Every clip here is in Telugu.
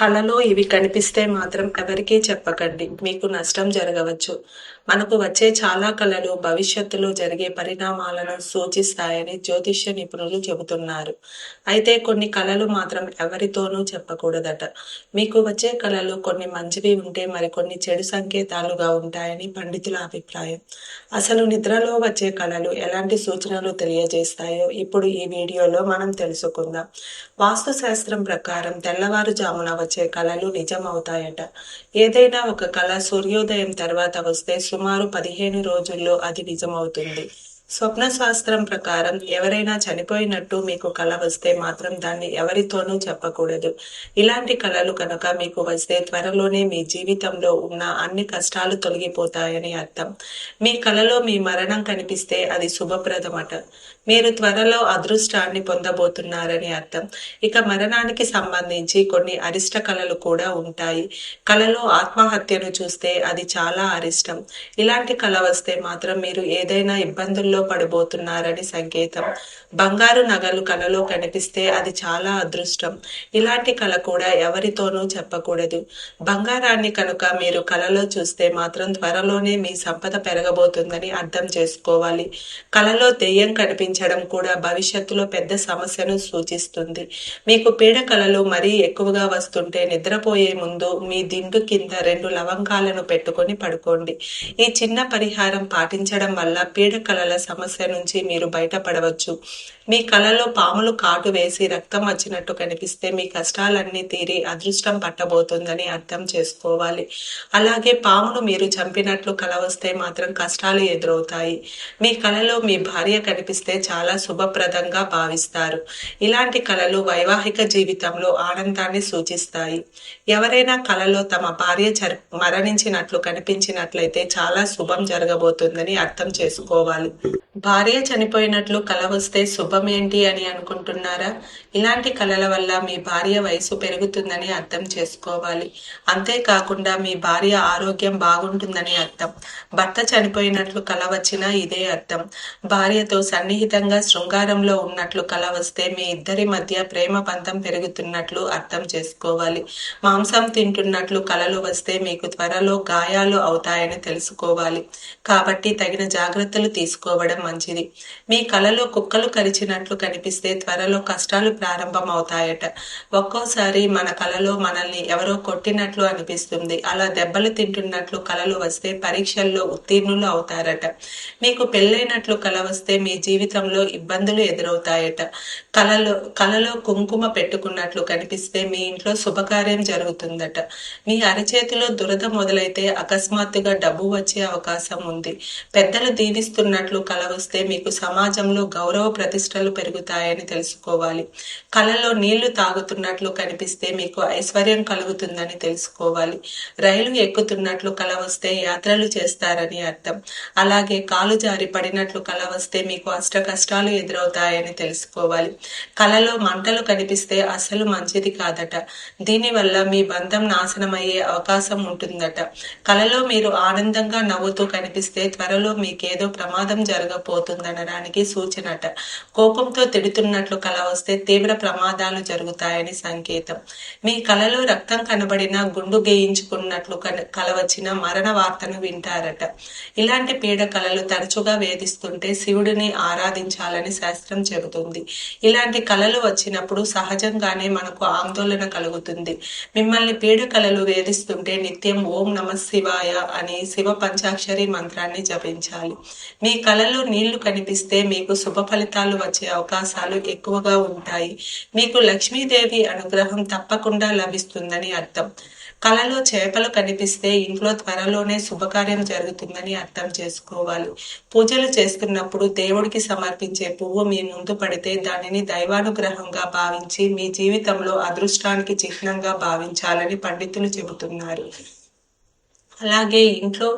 కళలో ఇవి కనిపిస్తే మాత్రం ఎవరికీ చెప్పకండి. మీకు నష్టం జరగవచ్చు. మనకు వచ్చే చాలా కళలు భవిష్యత్తులో జరిగే పరిణామాలను సూచిస్తాయని జ్యోతిష్య నిపుణులు చెబుతున్నారు. అయితే కొన్ని కళలు మాత్రం ఎవరితోనూ చెప్పకూడదట. మీకు వచ్చే కళలు కొన్ని మంచివి ఉంటే మరికొన్ని చెడు సంకేతాలుగా ఉంటాయని పండితుల అభిప్రాయం. అసలు నిద్రలో వచ్చే కళలు ఎలాంటి సూచనలు తెలియజేస్తాయో ఇప్పుడు ఈ వీడియోలో మనం తెలుసుకుందాం. వాస్తు శాస్త్రం ప్రకారం తెల్లవారుజామున వచ్చే కళలు నిజమవుతాయట. ఏదైనా ఒక కళ సూర్యోదయం తర్వాత వస్తే సుమారు పదిహేను రోజుల్లో అది నిజమవుతుంది. స్వప్న శాస్త్రం ప్రకారం ఎవరైనా చనిపోయినట్టు మీకు కళ వస్తే మాత్రం దాన్ని ఎవరితోనూ చెప్పకూడదు. ఇలాంటి కళలు కనుక మీకు వస్తే త్వరలోనే మీ జీవితంలో ఉన్న అన్ని కష్టాలు తొలగిపోతాయని అర్థం. మీ కళలో మీ మరణం కనిపిస్తే అది శుభప్రదమట. మీరు త్వరలో అదృష్టాన్ని పొందబోతున్నారని అర్థం. ఇక మరణానికి సంబంధించి కొన్ని అరిష్ట కళలు కూడా ఉంటాయి. కళలో ఆత్మహత్యను చూస్తే అది చాలా అరిష్టం. ఇలాంటి కళ వస్తే మాత్రం మీరు ఏదైనా ఇబ్బందుల్లో పడబోతున్నారని సంకేతం. బంగారు నగలు కళలో కనిపిస్తే అది చాలా అదృష్టం. ఇలాంటి కళ కూడా ఎవరితోనూ చెప్పకూడదు. బంగారాన్ని కనుక మీరు కళలో చూస్తే మాత్రం త్వరలోనే మీ సంపద పెరగబోతుందని అర్థం చేసుకోవాలి. కళలో దెయ్యం కనిపించడం కూడా భవిష్యత్తులో పెద్ద సమస్యను సూచిస్తుంది. మీకు పీడకలలు మరీ ఎక్కువగా వస్తుంటే నిద్రపోయే ముందు మీ దిండు కింద రెండు లవంగాలను పెట్టుకొని పడుకోండి. ఈ చిన్న పరిహారం పాటించడం వల్ల పీడకలల సమస్య నుంచి మీరు బయటపడవచ్చు. మీ కలలో పాములు కాటు వేసి రక్తం వచ్చినట్టు కనిపిస్తే మీ కష్టాలన్నీ తీరి అదృష్టం పట్టబోతుందని అర్థం చేసుకోవాలి. అలాగే పామును మీరు చంపినట్లు కల వస్తే మాత్రం కష్టాలు ఎదురవుతాయి. మీ కలలో మీ భార్య కనిపిస్తే చాలా శుభప్రదంగా భావిస్తారు. ఇలాంటి కళలు వైవాహిక జీవితంలో ఆనందాన్ని సూచిస్తాయి. ఎవరైనా కళలో తమ భార్య చర్ మరణించినట్లు కనిపించినట్లయితే చాలా శుభం జరగబోతుందని అర్థం చేసుకోవాలి. భార్య చనిపోయినట్లు కళ వస్తే శుభం ఏంటి అని అనుకుంటున్నారా? ఇలాంటి కళల వల్ల మీ భార్య వయసు పెరుగుతుందని అర్థం చేసుకోవాలి. అంతేకాకుండా మీ భార్య ఆరోగ్యం బాగుంటుందని అర్థం. భర్త చనిపోయినట్లు కళ వచ్చినా ఇదే అర్థం. భార్యతో సన్నిహిత సన్నిహితంగా శృంగారంలో ఉన్నట్లు కల వస్తే మీ ఇద్దరి మధ్య ప్రేమ పంతం పెరుగుతున్నట్లు అర్థం చేసుకోవాలి. మాంసం తింటున్నట్లు కలలు వస్తే మీకు త్వరలో గాయాలు అవుతాయని తెలుసుకోవాలి. కాబట్టి తగిన జాగ్రత్తలు తీసుకోవడం మంచిది. మీ కలలో కుక్కలు కరిచినట్లు కనిపిస్తే త్వరలో కష్టాలు ప్రారంభం అవుతాయట ఒక్కోసారి మన కలలో మనల్ని ఎవరో కొట్టినట్లు అనిపిస్తుంది. అలా దెబ్బలు తింటున్నట్లు కలలు వస్తే పరీక్షల్లో ఉత్తీర్ణులు అవుతారట. మీకు పెళ్ళైనట్లు కల వస్తే మీ జీవితం జీవితంలో ఇబ్బందులు ఎదురవుతాయట. కలలో కలలో కుంకుమ పెట్టుకున్నట్లు కనిపిస్తే మీ ఇంట్లో శుభకార్యం జరుగుతుందట. మీ అరచేతిలో దురద మొదలైతే అకస్మాత్తుగా డబ్బు వచ్చే అవకాశం ఉంది. పెద్దలు దీవిస్తున్నట్లు కల వస్తే మీకు సమాజంలో గౌరవ ప్రతిష్టలు పెరుగుతాయని తెలుసుకోవాలి. కలలో నీళ్ళు తాగుతున్నట్లు కనిపిస్తే మీకు ఐశ్వర్యం కలుగుతుందని తెలుసుకోవాలి. రైలు ఎక్కుతున్నట్లు కల వస్తే యాత్రలు చేస్తారని అర్థం. అలాగే కాలు జారి పడినట్లు కల వస్తే మీకు అష్ట కష్టాలు ఎదురవుతాయని తెలుసుకోవాలి. కలలో మంటలు కనిపిస్తే అసలు మంచిది కాదట. దీనివల్ల మీ బంధం నాశనమయ్యే అవకాశం ఉంటుందట. కలలో మీరు ఆనందంగా నవ్వుతూ కనిపిస్తే త్వరలో మీకేదో ప్రమాదం జరగబోతుందనడానికి సూచనట. కోపంతో తిడుతున్నట్లు కల వస్తే తీవ్ర ప్రమాదాలు జరుగుతాయని సంకేతం. మీ కలలో రక్తం కనబడిన గుండు గేయించుకున్నట్లు కల వచ్చిన మరణ వార్తను వింటారట. ఇలాంటి పీడ కళలు తరచుగా వేధిస్తుంటే శివుడిని సాధించాలని శాస్త్రం చెబుతుంది. ఇలాంటి కళలు వచ్చినప్పుడు సహజంగానే మనకు ఆందోళన కలుగుతుంది. మిమ్మల్ని పీడ కళలు వేధిస్తుంటే నిత్యం ఓం నమ శివాయ అని శివ పంచాక్షరి మంత్రాన్ని జపించాలి. మీ కళలో నీళ్ళు కనిపిస్తే మీకు శుభ ఫలితాలు వచ్చే అవకాశాలు ఎక్కువగా ఉంటాయి. మీకు లక్ష్మీదేవి అనుగ్రహం తప్పకుండా లభిస్తుందని అర్థం. కళలో చేపలు కనిపిస్తే ఇంట్లో త్వరలోనే శుభకార్యం జరుగుతుందని అర్థం చేసుకోవాలి. పూజలు చేస్తున్నప్పుడు దేవుడికి సమర్పించే పువ్వు మీ ముందు పడితే దానిని దైవానుగ్రహంగా భావించి మీ జీవితంలో అదృష్టానికి చిహ్నంగా భావించాలని పండితులు చెబుతున్నారు. అలాగే ఇంట్లో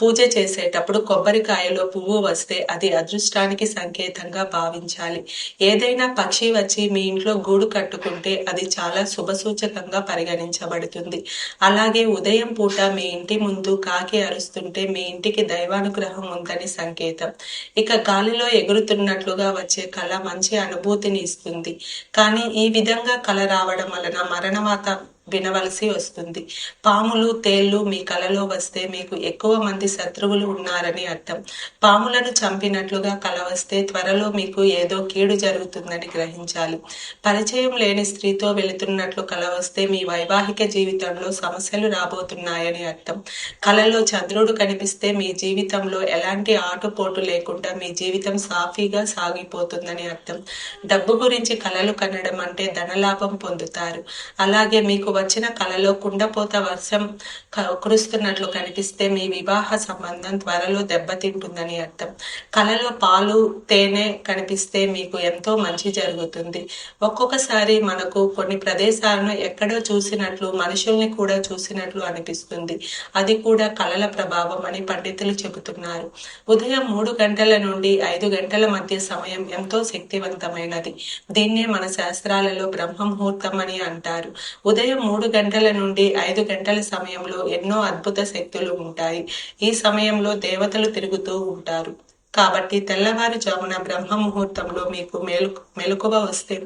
పూజ చేసేటప్పుడు కొబ్బరికాయలో పువ్వు వస్తే అది అదృష్టానికి సంకేతంగా భావించాలి. ఏదైనా పక్షి వచ్చి మీ ఇంట్లో గూడు కట్టుకుంటే అది చాలా శుభసూచకంగా పరిగణించబడుతుంది. అలాగే ఉదయం పూట మీ ఇంటి ముందు కాకి అరుస్తుంటే మీ ఇంటికి దైవానుగ్రహం ఉందని సంకేతం. ఇక గాలిలో ఎగురుతున్నట్లుగా వచ్చే కళ మంచి అనుభూతిని ఇస్తుంది. కానీ ఈ విధంగా కళ రావడం వలన మరణవాత వినవలసి వస్తుంది. పాములు తేళ్ళు మీ కలలో వస్తే మీకు ఎక్కువ మంది శత్రువులు ఉన్నారని అర్థం. పాములను చంపినట్లుగా కల వస్తే త్వరలో మీకు ఏదో కీడు జరుగుతుందని గ్రహించాలి. పరిచయం లేని స్త్రీతో వెళుతున్నట్లు కల వస్తే మీ వైవాహిక జీవితంలో సమస్యలు రాబోతున్నాయని అర్థం. కలలో చంద్రుడు కనిపిస్తే మీ జీవితంలో ఎలాంటి ఆటుపోటు లేకుండా మీ జీవితం సాఫీగా సాగిపోతుందని అర్థం. డబ్బు గురించి కలలు కనడం అంటే ధనలాభం పొందుతారు. అలాగే మీకు వచ్చిన కలలో కుండపోత వర్షం క- కురుస్తున్నట్లు కనిపిస్తే మీ వివాహ సంబంధం త్వరలో దెబ్బతింటుందని అర్థం. కలలో పాలు తేనె కనిపిస్తే మీకు ఎంతో మంచి జరుగుతుంది. ఒక్కొక్కసారి మనకు కొన్ని ప్రదేశాలను ఎక్కడో చూసినట్లు మనుషుల్ని కూడా చూసినట్లు అనిపిస్తుంది. అది కూడా కళల ప్రభావం అని పండితులు చెబుతున్నారు. ఉదయం మూడు గంటల నుండి ఐదు గంటల మధ్య సమయం ఎంతో శక్తివంతమైనది. దీన్నే మన శాస్త్రాలలో బ్రహ్మ ముహూర్తం అని అంటారు. ఉదయం మూడు గంటల నుండి ఐదు గంటల సమయంలో ఎన్నో అద్భుత శక్తులు ఉంటాయి. ఈ సమయంలో దేవతలు తిరుగుతూ ఉంటారు. కాబట్టి తెల్లవారుజామున బ్రహ్మ ముహూర్తంలో మీకు మెలు మెలకువ వస్తే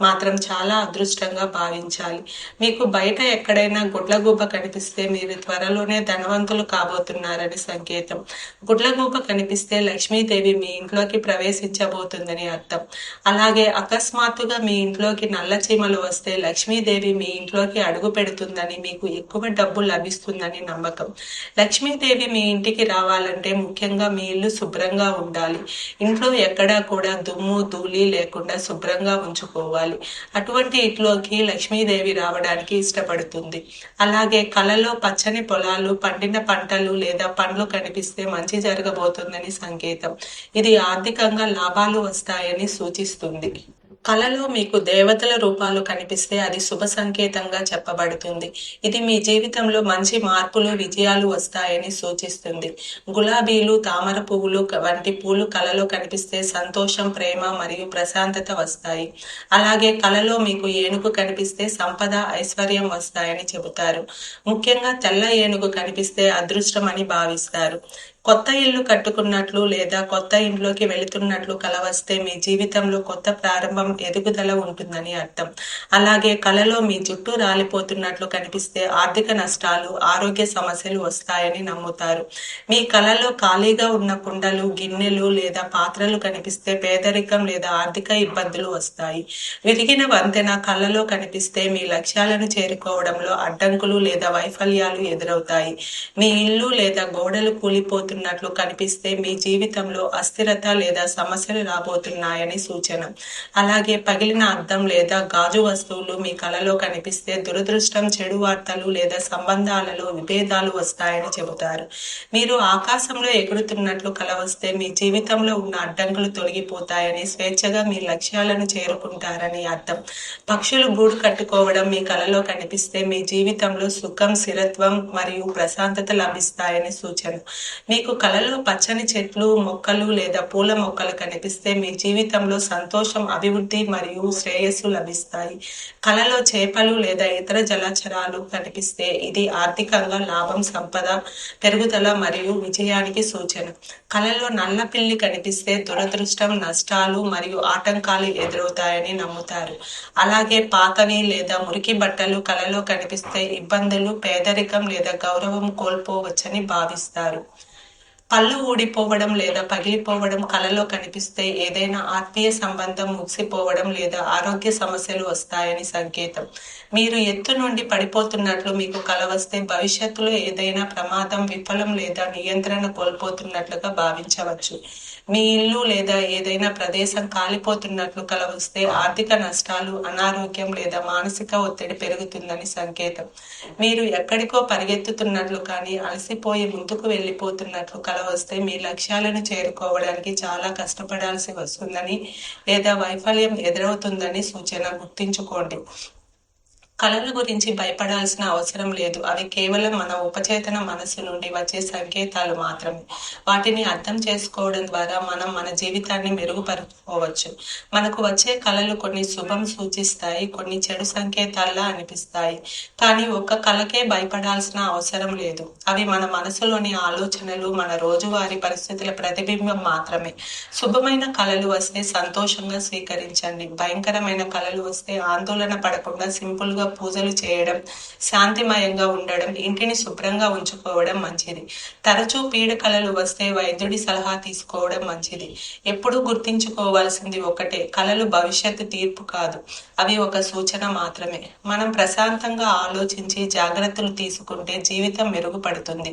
మాత్రం చాలా అదృష్టంగా భావించాలి. మీకు బయట ఎక్కడైనా గుడ్లగూబ కనిపిస్తే మీరు త్వరలోనే ధనవంతులు కాబోతున్నారని సంకేతం. గుడ్లగూబ కనిపిస్తే లక్ష్మీదేవి మీ ఇంట్లోకి ప్రవేశించబోతుందని అర్థం. అలాగే అకస్మాత్తుగా మీ ఇంట్లోకి నల్ల చీమలు వస్తే లక్ష్మీదేవి మీ ఇంట్లోకి అడుగు పెడుతుందని మీకు ఎక్కువ డబ్బు లభిస్తుందని నమ్మకం. లక్ష్మీదేవి మీ ఇంటికి రావాలంటే ముఖ్యంగా మీ ఇల్లు శుభ్రంగా ఉండాలి. ఇంట్లో ఎక్కడా కూడా దుమ్ము ధూళి లేకుండా శుభ్రంగా ఉంచుకోవాలి. అటువంటి ఇంట్లోకి లక్ష్మీదేవి రావడానికి ఇష్టపడుతుంది. అలాగే కలలో పచ్చని పొలాలు పండిన పంటలు లేదా పండ్లు కనిపిస్తే మంచి జరగబోతుందని సంకేతం. ఇది ఆర్థికంగా లాభాలు వస్తాయని సూచిస్తుంది. కలలో మీకు దేవతల రూపాలు కనిపిస్తే అది శుభ సంకేతంగా చెప్పబడుతుంది. ఇది మీ జీవితంలో మంచి మార్పులు విజయాలు వస్తాయని సూచిస్తుంది. గులాబీలు తామర పువ్వులు వంటి పూలు కలలో కనిపిస్తే సంతోషం ప్రేమ మరియు ప్రశాంతత వస్తాయి. అలాగే కలలో మీకు ఏనుగు కనిపిస్తే సంపద ఐశ్వర్యం వస్తాయని చెబుతారు. ముఖ్యంగా తెల్ల ఏనుగు కనిపిస్తే అదృష్టం అని భావిస్తారు. కొత్త ఇల్లు కట్టుకున్నట్లు లేదా కొత్త ఇంట్లోకి వెళుతున్నట్లు కల వస్తే మీ జీవితంలో కొత్త ప్రారంభం ఎదుగుదల ఉంటుందని అర్థం. అలాగే కలలో మీ జుట్టు రాలిపోతున్నట్లు కనిపిస్తే ఆర్థిక నష్టాలు ఆరోగ్య సమస్యలు వస్తాయని నమ్ముతారు. మీ కలలో ఖాళీగా ఉన్న కుండలు గిన్నెలు లేదా పాత్రలు కనిపిస్తే పేదరికం లేదా ఆర్థిక ఇబ్బందులు వస్తాయి. విరిగిన వంతెన కళ్ళలో కనిపిస్తే మీ లక్ష్యాలను చేరుకోవడంలో అడ్డంకులు లేదా వైఫల్యాలు ఎదురవుతాయి. మీ ఇల్లు లేదా గోడలు కూలిపోతున్నట్లు కనిపిస్తే మీ జీవితంలో అస్థిరత లేదా సమస్యలు రాబోతున్నాయని సూచన. అలాగే పగిలిన అద్దం లేదా గాజు వస్తువులు మీ కలలో కనిపిస్తే దురదృష్టం చెడు వార్తలు లేదా సంబంధాలలో విభేదాలు వస్తాయని చెబుతారు. మీరు ఆకాశంలో ఎగురుతున్నట్లు కల వస్తే మీ జీవితంలో ఉన్న అడ్డంకులు తొలగిపోతాయని స్వేచ్ఛగా మీ లక్ష్యాలను చేరుకుంటారని అర్థం. పక్షులు గూడు కట్టుకోవడం మీ కలలో కనిపిస్తే మీ జీవితంలో సుఖం స్థిరత్వం మరియు ప్రశాంతత లభిస్తాయని సూచన. మీ మీకు కలలో పచ్చని చెట్లు మొక్కలు లేదా పూల మొక్కలు కనిపిస్తే మీ జీవితంలో సంతోషం అభివృద్ధి మరియు శ్రేయస్సు లభిస్తాయి. కలలో చేపలు లేదా ఇతర జలచరాలు కనిపిస్తే ఇది ఆర్థికంగా లాభం సంపద పెరుగుదల మరియు విజయానికి సూచన. కలలో నల్ల పిల్లి కనిపిస్తే దురదృష్టం నష్టాలు మరియు ఆటంకాలు ఎదురవుతాయని నమ్ముతారు. అలాగే పాతని లేదా మురికి బట్టలు కలలో కనిపిస్తే ఇబ్బందులు పేదరికం లేదా గౌరవం కోల్పోవచ్చని భావిస్తారు. పళ్ళు ఊడిపోవడం లేదా పగిలిపోవడం కలలో కనిపిస్తే ఏదైనా ఆత్మీయ సంబంధం ముగిసిపోవడం లేదా ఆరోగ్య సమస్యలు వస్తాయని సంకేతం. మీరు ఎత్తు నుండి పడిపోతున్నట్లు మీకు కల వస్తే భవిష్యత్తులో ఏదైనా ప్రమాదం విఫలం లేదా నియంత్రణ కోల్పోతున్నట్లుగా భావించవచ్చు. మీ ఇల్లు లేదా ఏదైనా ప్రదేశం కాలిపోతున్నట్లు కల వస్తే ఆర్థిక నష్టాలు అనారోగ్యం లేదా మానసిక ఒత్తిడి పెరుగుతుందని సంకేతం. మీరు ఎక్కడికో పరిగెత్తుతున్నట్లు కానీ అలసిపోయి ముందుకు వెళ్ళిపోతున్నట్లు కల వస్తే మీ లక్ష్యాలను చేరుకోవడానికి చాలా కష్టపడాల్సి వస్తుందని లేదా వైఫల్యం ఎదురవుతుందని సూచన గుర్తుంచుకోండి. కళల గురించి భయపడాల్సిన అవసరం లేదు. అవి కేవలం మన ఉపచేతన మనసు నుండి వచ్చే సంకేతాలు మాత్రమే. వాటిని అర్థం చేసుకోవడం ద్వారా మనం మన జీవితాన్ని మెరుగుపరుచుకోవచ్చు. మనకు వచ్చే కళలు కొన్ని శుభం సూచిస్తాయి కొన్ని చెడు సంకేతాల్లా అనిపిస్తాయి. కానీ ఒక్క కళకే భయపడాల్సిన అవసరం లేదు. అవి మన మనసులోని ఆలోచనలు మన రోజువారీ పరిస్థితుల ప్రతిబింబం మాత్రమే. శుభమైన కళలు వస్తే సంతోషంగా స్వీకరించండి. భయంకరమైన కళలు వస్తే ఆందోళన పడకుండా సింపుల్గా పూజలు చేయడం శాంతిమయంగా ఉండడం ఇంటిని శుభ్రంగా ఉంచుకోవడం మంచిది. తరచూ పీడకలలు వస్తే వైద్యుడి సలహా తీసుకోవడం మంచిది. ఎప్పుడూ గుర్తించుకోవాల్సింది ఒకటే కళలు భవిష్యత్తు తీర్పు కాదు. అవి ఒక సూచన మాత్రమే. మనం ప్రశాంతంగా ఆలోచించి జాగ్రత్తలు తీసుకుంటే జీవితం మెరుగుపడుతుంది.